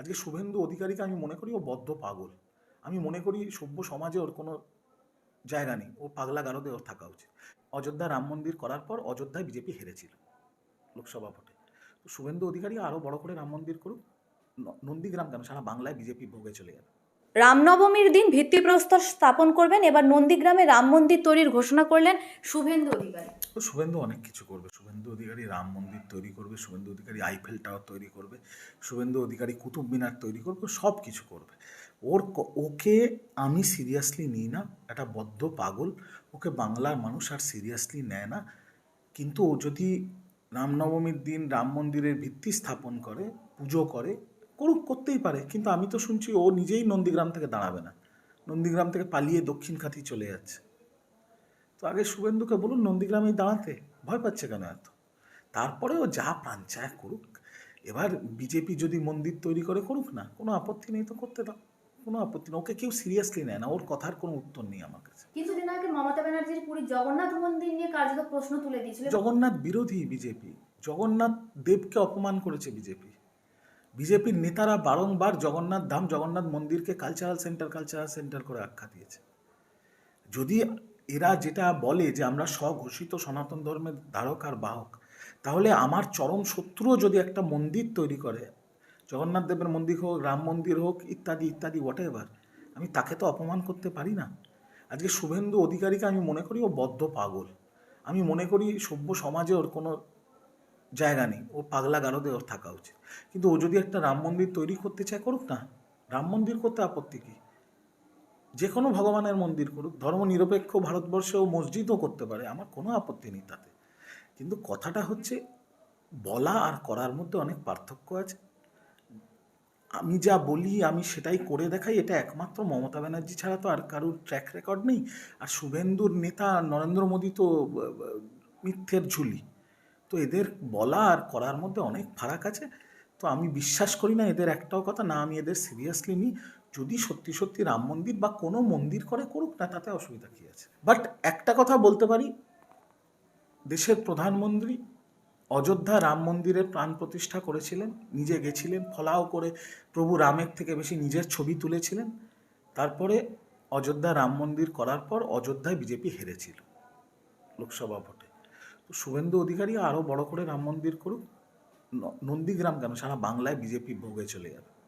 আজকে শুভেন্দু অধিকারীকে আমি মনে করি ও বদ্ধ পাগল। আমি মনে করি সভ্য সমাজে ওর কোনো জায়গা নেই। ও পাগলা গারদে ওর থাকা উচিত। অযোধ্যা রাম মন্দির করার পর অযোধ্যায় বিজেপি হেরেছিল লোকসভা ভোটে। তো শুভেন্দু অধিকারী আরও বড় করে রাম মন্দির করুক। নন্দীগ্রাম কেন? সারা বাংলায় বিজেপি ভোগে চলে যাবে। রামনবমীর দিন ভিত্তিপ্রস্তর স্থাপন করবেন। এবার নন্দীগ্রামে রাম মন্দির তৈরির ঘোষণা করলেন শুভেন্দু অধিকারী। শুভেন্দু অনেক কিছু করবে। শুভেন্দু অধিকারী রাম মন্দির তৈরি করবে, শুভেন্দু অধিকারী আইফেল টাওয়ার তৈরি করবে, শুভেন্দু অধিকারী কুতুব মিনার তৈরি করবে, সব কিছু করবে। ওর ওকে আমি সিরিয়াসলি নিই না, একটা বদ্ধ পাগল, ওকে বাংলার মানুষ আর সিরিয়াসলি নেয় না। কিন্তু ও যদি রামনবমীর দিন রাম মন্দিরের ভিত্তি স্থাপন করে, পুজো করে করুক করতেই পারে। কিন্তু আমি তো শুনছি ও নিজেই নন্দীগ্রাম থেকে দাঁড়াবে না। নন্দীগ্রাম থেকে পালিয়ে দক্ষিণ খাতি চলে যাচ্ছে। তো আগে শুভেন্দুকে বলুন নন্দীগ্রামেই দাঁড়াতে। ভয় পাচ্ছে কেন এত? তারপরে ও যা প্রাণ চায় করুক। এবার বিজেপি যদি মন্দির তৈরি করে করুক না কোনো আপত্তি নেই তো করতে দাও। কোনো আপত্তি নেই। ওকে কেউ সিরিয়াসলি নেয় না। ওর কথার কোনো উত্তর নেই আমার কাছে। কিছুদিন আগে মমতা ব্যানার্জির পুরী জগন্নাথ মন্দির নিয়ে কার্যত প্রশ্ন তুলে দিয়েছিল। জগন্নাথ বিরোধী বিজেপি। জগন্নাথ দেবকে অপমান করেছে বিজেপি। বিজেপির নেতারা বারংবার জগন্নাথ ধাম, জগন্নাথ মন্দিরকে কালচারাল সেন্টার কালচারাল সেন্টার করে আখ্যা দিয়েছে। যদি এরা যেটা বলে যে আমরা স্বঘোষিত সনাতন ধর্মের ধারক আর বাহক, তাহলে আমার চরম শত্রুও যদি একটা মন্দির তৈরি করে, জগন্নাথ দেবের মন্দির হোক, রাম মন্দির হোক, ইত্যাদি ইত্যাদি হোয়াট এভার আমি তাকে তো অপমান করতে পারি না। আজকে শুভেন্দু অধিকারীকে আমি মনে করি ও বদ্ধ পাগল। আমি মনে করি সভ্য সমাজে ওর কোনো জায়গা নেই। ও পাগলা গারদে ওর থাকা উচিত। কিন্তু ও যদি একটা রাম মন্দির তৈরি করতে চায়, করুক না। রাম মন্দির করতে আপত্তি কী? যে কোনো ভগবানের মন্দির করুক ধর্ম নিরপেক্ষ ভারতবর্ষেও মসজিদও করতে পারে, আমার কোনো আপত্তি নেই তাতে। কিন্তু কথাটা হচ্ছে, বলা আর করার মধ্যে অনেক পার্থক্য আছে। আমি যা বলি, আমি সেটাই করে দেখাই, এটা একমাত্র মমতা ব্যানার্জি ছাড়া তো আর কারুর ট্র্যাক রেকর্ড নেই। আর শুভেন্দুর নেতা নরেন্দ্র মোদী তো মিথ্যের ঝুলি। তো এদের বলা আর করার মধ্যে অনেক ফারাক আছে। তো আমি বিশ্বাস করি না এদের একটাও কথা, না আমি এদের সিরিয়াসলি নিই। যদি সত্যি সত্যি রাম মন্দির বা কোনো মন্দির করে করুক না, তাতে অসুবিধা কী আছে? বাট একটা কথা বলতে পারি, দেশের প্রধানমন্ত্রী অযোধ্যা রাম মন্দিরের প্রাণ প্রতিষ্ঠা করেছিলেন, নিজে গেছিলেন, ফলাও করে প্রভু রামের থেকে বেশি নিজের ছবি তুলেছিলেন। তারপরে অযোধ্যা রাম মন্দির করার পর অযোধ্যায় বিজেপি হেরেছিল, লোকসভা ভোটে। শুভেন্দু অধিকারী আরও বড় করে রাম মন্দির করুক নন্দীগ্রাম কেন? সারা বাংলায় বিজেপি ভোগে চলে যাবে।